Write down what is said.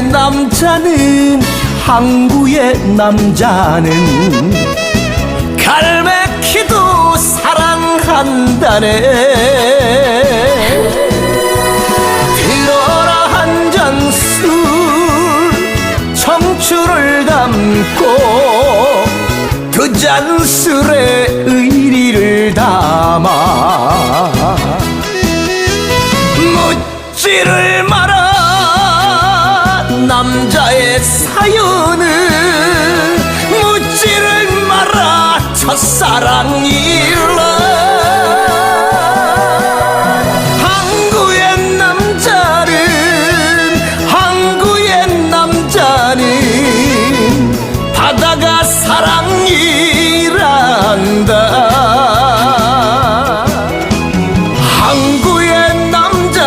남자는 항구의 남자는 갈매기도 사랑한다네. 들어라 한 잔 술 청춘을 담고 그 잔술에 의리를 담아. 묻지를 마라 남자의 사연을 묻지를 마라 첫사랑 일라 항구의 남자는 항구의 남자는 바다가 사랑이란다.